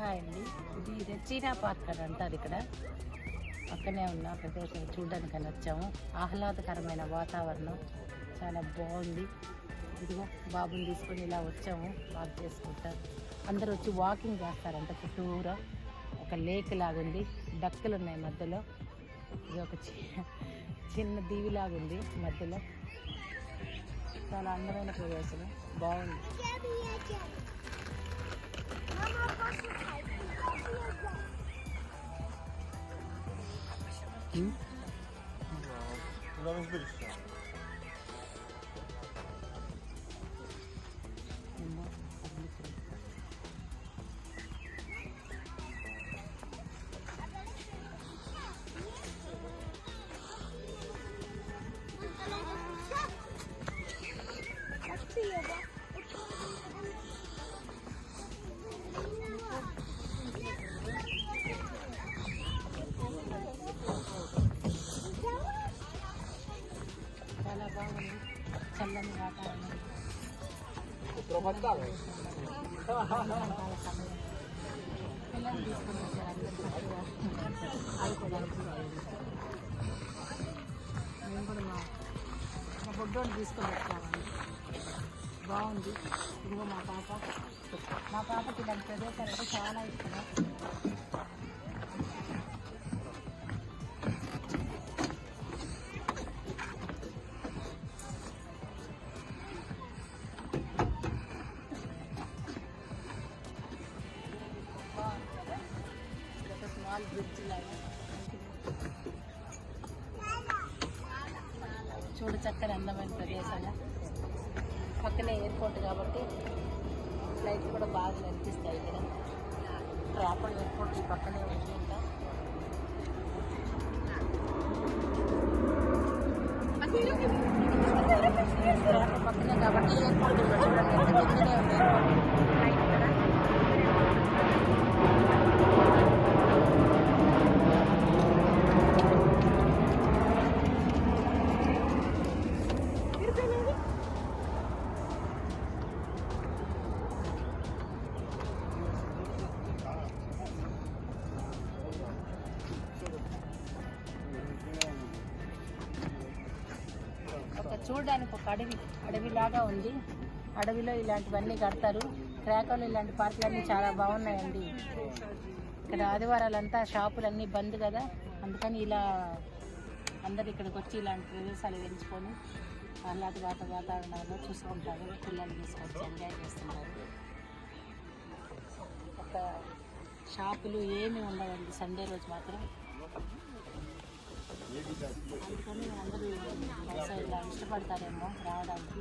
Hi అండి. ఇది చీనా park అని అంటారు ఇక్కడ. పక్కనే ఉన్న ప్రదేశం చూడడానికి అని వచ్చాము. ఆహ్లాదకరమైన వాతావరణం. చాలా బాగుంది. ఇదిగో బాబుని తీసుకొని ఇలా వచ్చాము. వాక్ చేసుకుంటారు అందరూ వచ్చి వాకింగ్ చేస్తారంట చుట్టూరా. ఒక లేక్ లాగుంది. డక్కులు ఉన్నాయి మధ్యలో. ఇది ఒక చి- చిన్న దీవిలాగుంది మధ్యలో. చాలా అందమైన ప్రదేశం. బాగుంది. 妈妈，她是孩子，她是恶狗。嗯，女儿，你妈妈是不是死了？మేము కూడా మా మా బొడ్డోని తీసుకొని వచ్చామండి బాగుంది ఇదిగో మా పాప మా పాపకి ఇలాంటి ప్రదేశాలు అంటే చాలా ఇష్టం చూడు చక్కని అందమైన ప్రదేశాలు పక్కనే ఎయిర్పోర్ట్ కాబట్టి ఫ్లైట్లు కూడా బాగా కనిపిస్తాయి ఇక్కడ. రాపల్ ఎయిర్పోర్ట్ పక్కనే ఉంది ఇంకా. పక్కనే కాబట్టి ఎయిర్పోర్ట్ చూడడానికి ఒక అడవి అడవిలాగా ఉంది. అడవిలో ఇలాంటివన్నీ కడతారు. క్రాకోలు ఇలాంటి పార్కులన్నీ చాలా బాగున్నాయండి. ఇక్కడ ఆదివారాలంతా షాపులన్నీ బంద్ కదా. అందుకని ఇలా అందరు ఇక్కడికి వచ్చి ఇలాంటి ప్రదేశాలు ఎంచుకొని ఆహ్లాద వాత వాతావరణంలో చూసుకుంటారు పిల్లలు తీసుకొచ్చి ఎంజాయ్ చేస్తున్నారు ఒక షాపులు ఏమి ఉండవండి. సండే రోజు మాత్రం. guardaremos ahora aquí.